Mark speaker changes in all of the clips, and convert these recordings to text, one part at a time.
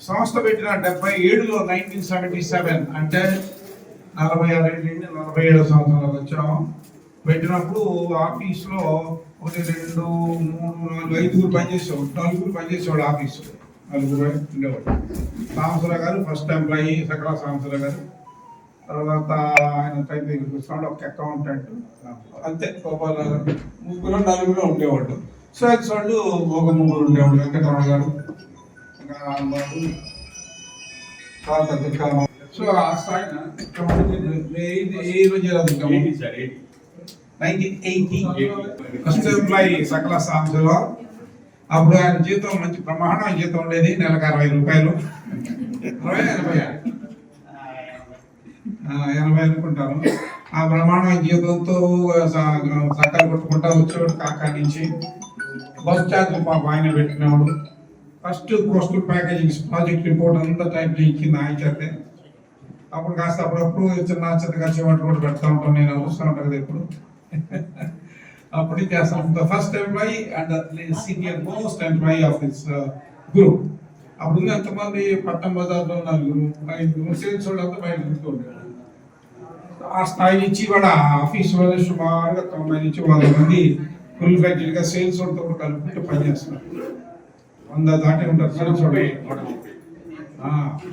Speaker 1: సంస్థ పెట్టిన డెబ్బై ఏడులో నైన్టీన్ సెవెంటీ సెవెన్ అంటే నలభై ఆరు నుండి నలభై ఏడో సంవత్సరంలోకి వచ్చాము పెట్టినప్పుడు ఆఫీస్లో ఒకటి రెండు మూడు నాలుగు ఐదుగురు పనిచేసేవాడు నలుగురు పనిచేసేవాడు ఆఫీసులో. నలుగురు ఉండేవాడు సాంసరావు గారు ఫస్ట్ ఎంప్లాయీ సకల సాంసరావు గారు. తర్వాత ఆయన టైం దగ్గరికి వచ్చినాడు ఒక అకౌంటెంట్ అంతే గోపాల ముగ్గురు నలుగురు ఉండేవాడు సో వాళ్ళు ఒక ముగ్గురు ఉండేవాడు వెంకటరమణ గారు. రాంబాబు తర్వాత. సో ఆ స్థాయిన ఫస్ట్ ఎంప్లాయీ సకల సాంసలో అప్పుడు ఆయన జీతం మంచి ప్రమాణ జీతం ఉండేది నెలకు అరవై రూపాయలు. అరవై ఎనభై. అనుకుంటాను ఆ ప్రమాణం జీతంతో సక్కలు కొట్టుకుంటా వచ్చేవాడు కాకా నుంచి. బస్ ఛార్జ్ పాప ఆయన పెట్టినవాడు. First coastal packaging project report అంతా టైప్ చేయించింది ఆయన చేతే అప్పుడు కాస్త అప్పుడప్పుడు చిన్న చిన్నగా చివరి కూడా పెడతా ఉంటాం నేను వస్తూ ఉంటుంది కదా ఇప్పుడు అప్పుడు చేస్తా. ఉంటాను first employee and senior most employee of this group అప్పుడు ఉన్న ఎంతమంది పట్టం బజార్లో నలుగురు ఐదుగురు సేల్స్ వాళ్ళంతా బయట తిరుగుతూ ఆ స్థాయి నుంచి కూడా ఆఫీస్ వాళ్ళు సుమారుగా తొంభై నుంచి వంద మంది ఫుల్గా సేల్స్ వాళ్ళతో కలుపుకుంటూ పనిచేస్తున్నారు. వంద దాటి ఉంటారు.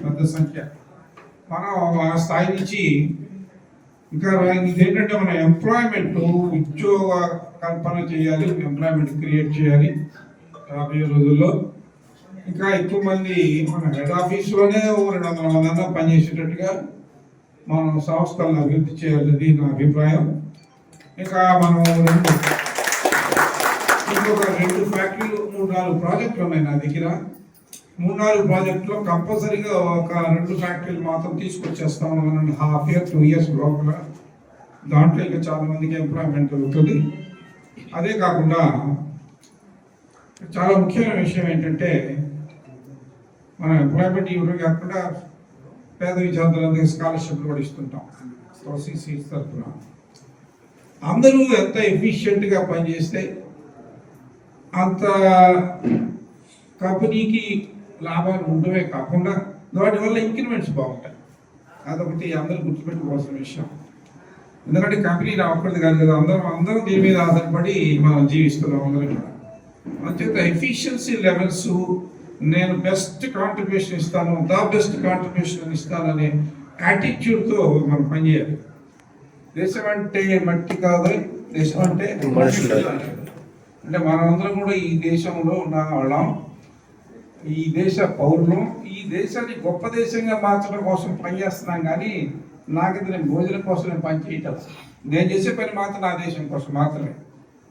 Speaker 1: పెద్ద సంఖ్య. మనం ఆ స్థాయి నుంచి ఇంకా ఇదేంటంటే మన ఎంప్లాయ్మెంట్ ఉద్యోగ కల్పన చేయాలి ఎంప్లాయ్మెంట్ క్రియేట్ చేయాలి రాబోయే రోజుల్లో. ఇంకా ఎక్కువ మంది మన హెడ్ ఆఫీస్లోనే రెండు వందల మంది అన్నా పనిచేసేటట్టుగా మనం సంస్థలను అభివృద్ధి చేయాలని నా అభిప్రాయం. ఇంకా మనం రెండు ఇంకొక రెండు ఫ్యాక్టరీలు మూడు నాలుగు ప్రాజెక్టులు ఉన్నాయి నా దగ్గర. మూడు నాలుగు ప్రాజెక్టులో కంపల్సరీగా ఒక రెండు ఫ్యాక్టరీలు మాత్రం తీసుకొచ్చేస్తాం one and half year two years లోపల. దాంట్లో ఇంకా చాలా మందికి ఎంప్లాయ్మెంట్ దొరుకుతుంది. అదే కాకుండా చాలా ముఖ్యమైన విషయం ఏంటంటే మనం ఎంప్లాయ్మెంట్ ఇవ్వడం కాకుండా పేద విద్యార్థులందరికీ స్కాలర్షిప్లు కూడా ఇస్తుంటాం. ఓసీసీ తరఫున. అందరూ ఎంత ఎఫిషియెంట్గా పనిచేస్తే అంత కంపెనీకి లాభాలు ఉండవే కాకుండా వాటి వల్ల ఇంక్రిమెంట్స్ బాగుంటాయి. అదొకటి అందరూ గుర్తుపెట్టుకోవాల్సిన విషయం. ఎందుకంటే కంపెనీ రాకూడదు కాదు కదా అందరం అందరం దీని మీద ఆధారపడి మనం జీవిస్తున్నాం అందరం కూడా. అంచేత ఎఫిషియన్సీ లెవెల్స్ నేను బెస్ట్ కాంట్రిబ్యూషన్ ఇస్తాను ద బెస్ట్ కాంట్రిబ్యూషన్ ఇస్తాననే యాటిట్యూడ్తో మనం పనిచేయాలి. దేశం అంటే మట్టి కాదు దేశం అంటే
Speaker 2: మనుషులు.
Speaker 1: అంటే మనమందరం కూడా ఈ దేశంలో ఉన్న వాళ్ళం. ఈ దేశ పౌరులు. ఈ దేశాన్ని గొప్ప దేశంగా మార్చడం కోసం పనిచేస్తున్నాం కానీ నాకైతే నేను భోజనం కోసం నేను పనిచేయటం నేను చేసే పని మాత్రం నా దేశం కోసం మాత్రమే.